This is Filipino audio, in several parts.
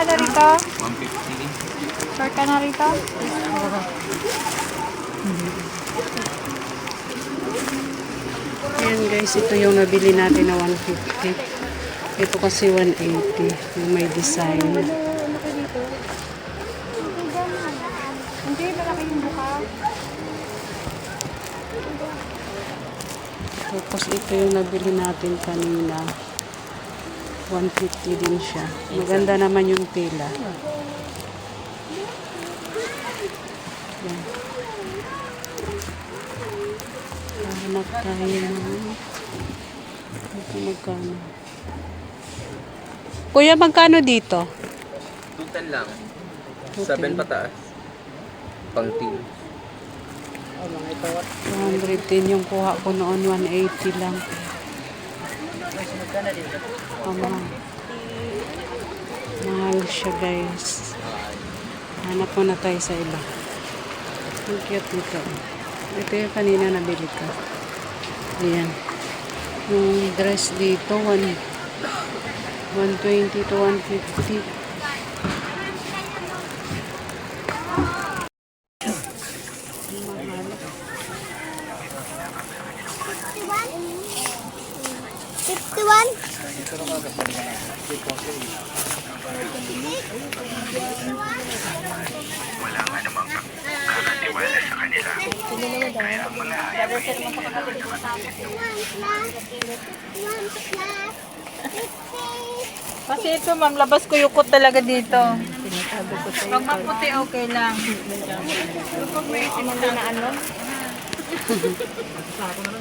Kuya, magkano rito? 150. Short ka na rito? Ayan guys, ito yung nabili natin na 150. Ito kasi 180. Yung may design. Hindi, malaki yung buka. Tapos ito yung nabili natin kanina. 150 din siya. Maganda naman yung tela. Yan. Hanap tayo ng... Ito magkano. Kuya, magkano dito? 210 lang. 7 pataas. Pang team. 210 yung kuha ko noon, 180 lang. Tama. Mahal siya guys. Hanap muna tayo sa iba. Ang cute nito. Ito yung kanina nabili ko. Ayan. Yung dress dito, 1, 120 to 150. Kasi ito, ma'am, labas ko yung kot talaga dito. Pag maputi, okay lang. Pag may itim na ano,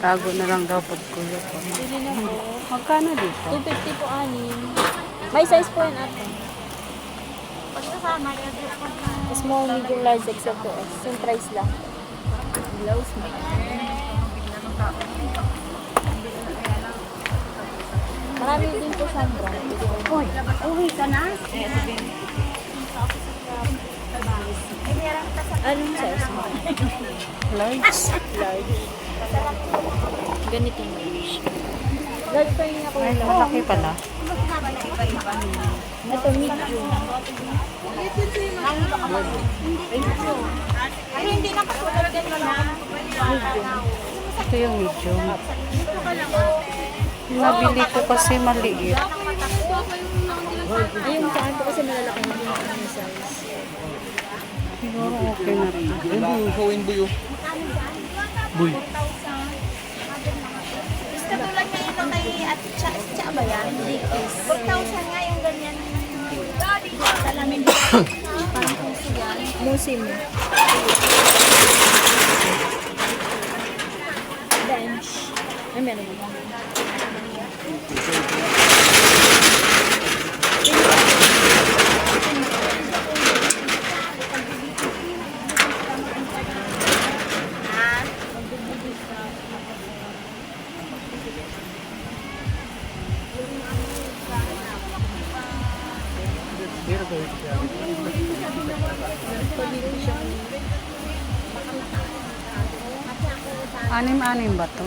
Tago na lang daw pag kuya ko. Magkano dito? 250 po anin. May size po yan ate. Small, medium, large, XL po. Same price lang. Blouse mo. Marami din po Sandra. Uy, uwi ka na? Anong size mo? Large. Large. Ganito yung large. Large pa yung ako Ay, malaki pala. Ito medium. Ano hindi na katulad din na Ito yung medium. Nabili ko kasi maliit. Ayun, sa akin po kasi malalaki na yung size. Siguro okay na rin. Buyo, kawin buyo. Buy. At cha, cha ba yan? 4,000 nga yung ganyan. Salamin Parang puso. Musim. Bench. Ay, meron ba? Anim-anim ba to?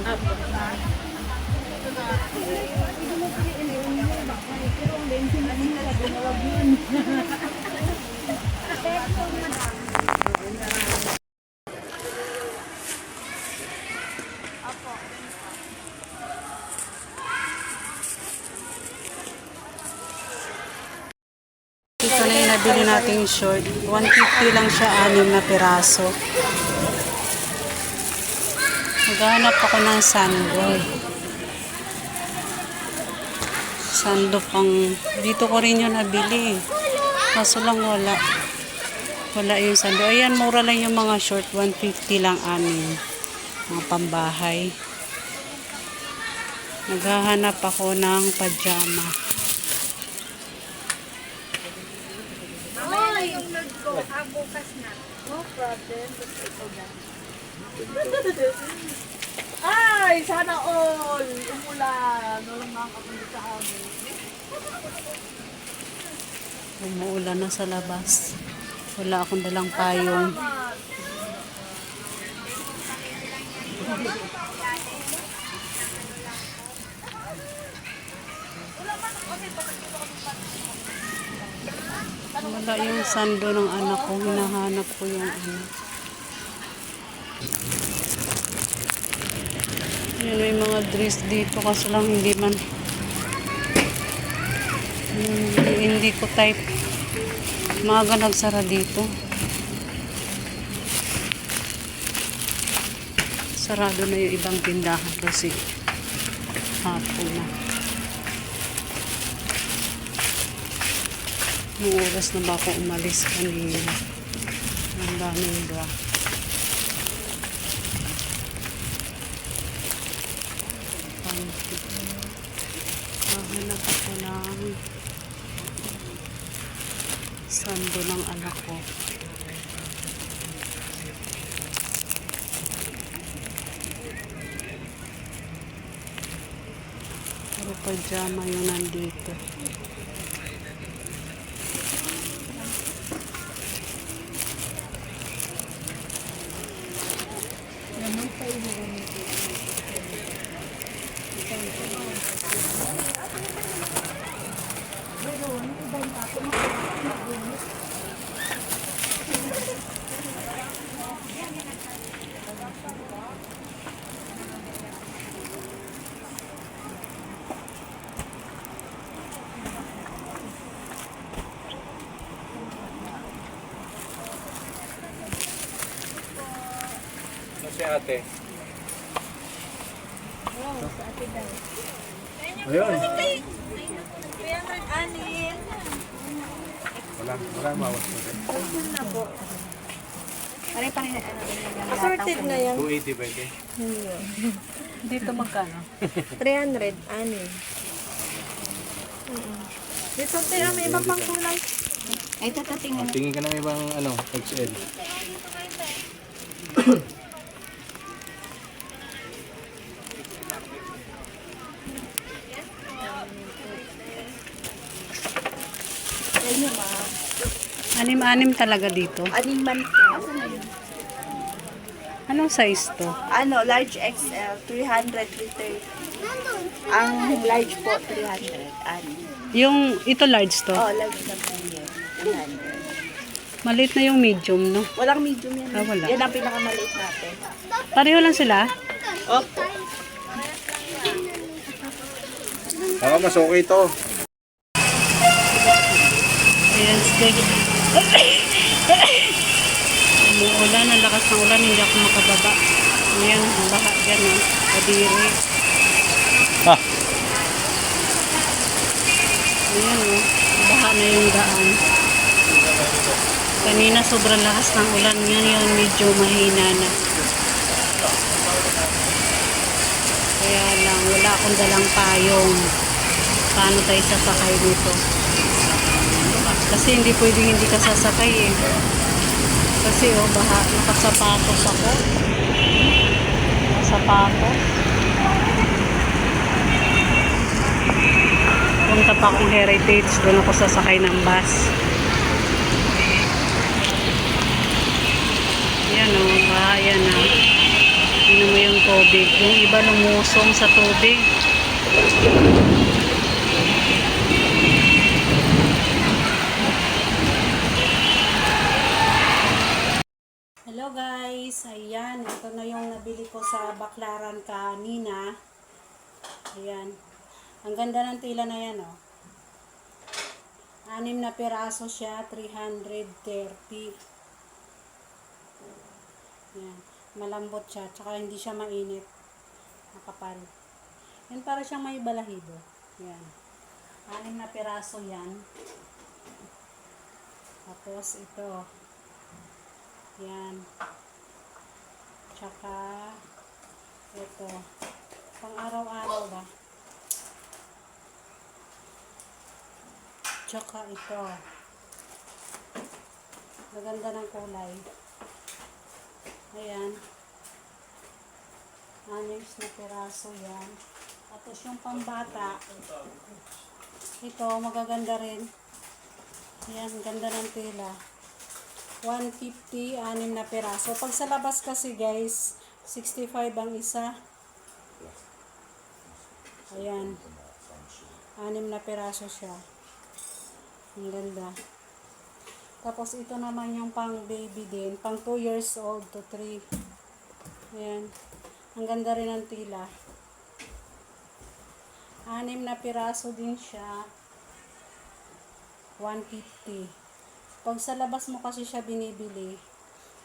Ito na yung nabili nating short. 150 lang siya, anim na piraso. Naghahanap ako ng sando. Sando pang... Dito ko rin yung nabili. Kaso lang wala. Wala yung sando. Ayan, mura lang yung mga short. 150 lang anim. Mga pambahay. Naghahanap ako ng pajama. Ay, sana all! Umulan! Walang makakapunta sa amin. Umuulan na sa labas. Wala akong dalang payong. Wala yung sando ng anak ko. Hinahanap ko yung ano. Yan, may mga dress dito kasi lang hindi man hindi, hindi ko type. Maaga nagsara dito. Sarado na yung ibang tindahan kasi hapon na. Yung oras na ba ako umalis kanina. Ang daming bra. Sando ng anak ko. Puro pajama yung nandito. Si ate? Ayun. Anin. Wala, wala mawas na rin. Pare pa rin. Assorted na yan. 280 pwede. Dito magkano? 300, ani. Dito tayo may ibang pang kulay. Ay, ito, ito, tingnan. Tingin ka ng ibang ano, XL. Anim-anim talaga dito. Animan po. Anong size to? Ano, large XL, 300 liter. Ang large po, 300. Ano? Yung, ito large to. Oh, large na po yun. 300. Maliit na yung medium, no? Walang medium yan. Ah, wala. Yan ang pinakamaliit natin. Pareho lang sila. Opo. Baka mas okay to. Ayan, steak. Umuulan, ang lakas ng ulan, hindi ako makababa. Ngayon, ang baha dyan, no? Kadiri. Ha? Ayan, no? Baha na yung daan. Kanina, sobrang lakas ng ulan. Ngayon, medyo mahina na. Kaya lang, wala akong dalang payong. Paano tayo sasakay dito? Kasi hindi pwedeng hindi ka sasakay eh. Kasi oh, baha, nakasapatos ako. Sapatos. Punta pa akong heritage, doon ako sasakay ng bus. Yan oh, baha yan na. Ano mo yung tubig. Yung iba lumusong sa tubig. Guys, ayan, ito na yung nabili ko sa Baklaran kanina. Ayan, ang ganda ng tila na yan oh. Anim na piraso siya, 330. Ayan, malambot siya, tsaka hindi siya mainit. Makapal. Yan para siyang may balahibo. Ayan. Anim na piraso yan. Tapos ito. Yan. Tsaka, ito. Pang araw-araw ba? Tsaka ito. Maganda ng kulay. Ayan. Anis na piraso yan. Tapos yung pambata, ito, magaganda rin. Ayan, ganda ng tela. 150, anim na peraso. Pag sa labas kasi guys, 65 ang isa. Ayan. Anim na peraso siya. Ang ganda. Tapos ito naman yung pang baby din. Pang 2 years old to 3. Ayan. Ang ganda rin ng tila. Anim na piraso din siya. 150. Pag sa labas mo kasi siya binibili,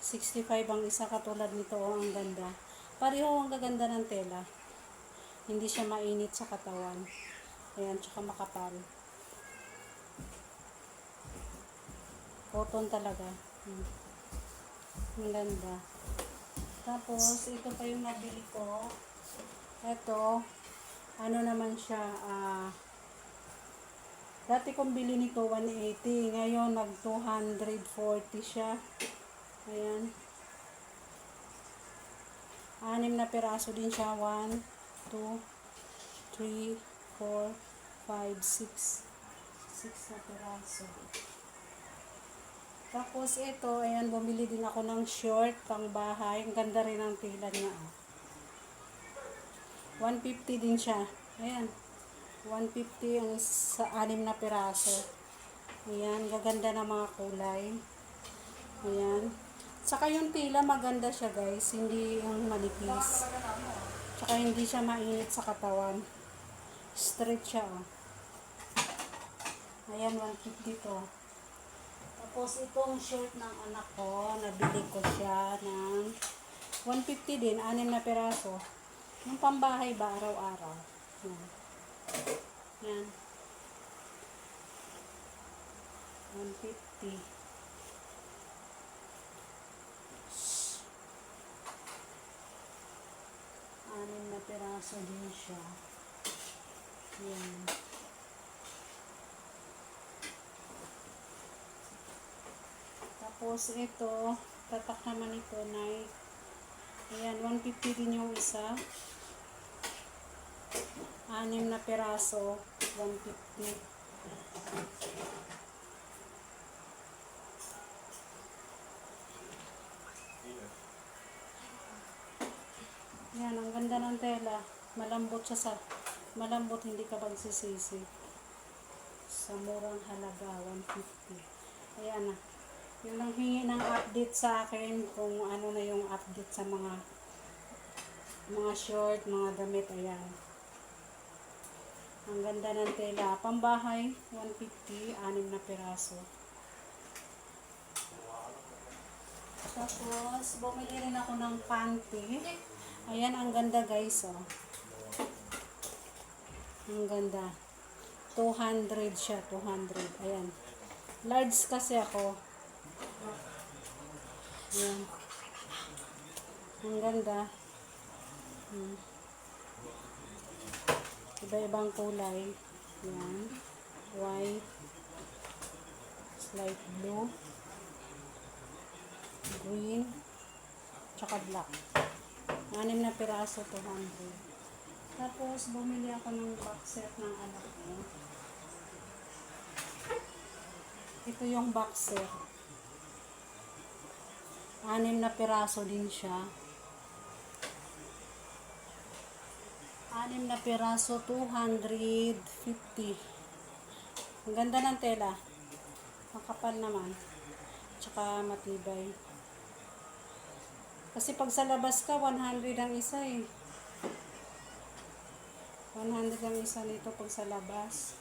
65 ang isa katulad nito. Oh, ang ganda. Pareho ang gaganda ng tela. Hindi siya mainit sa katawan. Ayan, tsaka makapal. Cotton talaga. Hmm. Ang ganda. Tapos, ito pa yung nabili ko. Ito, ano naman siya, ah, dati kong bili nito 180, ngayon nag 240 siya. Ayan. Anim na piraso din siya. 1, 2, 3, 4, 5, 6. 6 na piraso. Tapos ito, ayan, bumili din ako ng short pang bahay. Ang ganda rin ang tila niya. ah. 150 din siya. Ayan. 150 ang sa anim na piraso. Ayan, gaganda ng mga kulay. Ayan. Saka yung tila maganda siya guys, hindi yung manipis. Tsaka hindi siya mainit sa katawan. Straight siya oh. Ayan, 150 to. Tapos itong shirt ng anak ko, nabili ko siya ng 150 din, anim na peraso. Yung pambahay ba, araw-araw. Yan. Yan. 150. Anim na peraso din siya. Yan. Tapos ito, tatak naman ito na Ayan, 150 din yung isa. Anim na peraso, 150. Yan, ang ganda ng tela. Malambot siya sa, malambot hindi ka magsisisi. Sa murang halaga, 150. Ayan na. Yung lang hingi ng update sa akin kung ano na yung update sa mga mga short, mga damit, ayan. Ang ganda ng tela. Pambahay, 150, anim na piraso. Tapos, bumili rin ako ng panty. Ayan, ang ganda guys, oh. Ang ganda. 200 siya, 200. Ayan. Large kasi ako. Ayan. Ang ganda. Hmm. Iba-ibang kulay. Ayan. White. Light blue. Green. Tsaka black. Anim na piraso, 200. Tapos, bumili ako ng box set ng anak ko. Ito yung box set. Anim na piraso din siya. Anim na piraso, 250. Ang ganda ng tela. Makapal naman. Tsaka matibay. Kasi pag sa labas ka, 100 ang isa eh. 100 ang isa nito pag sa labas.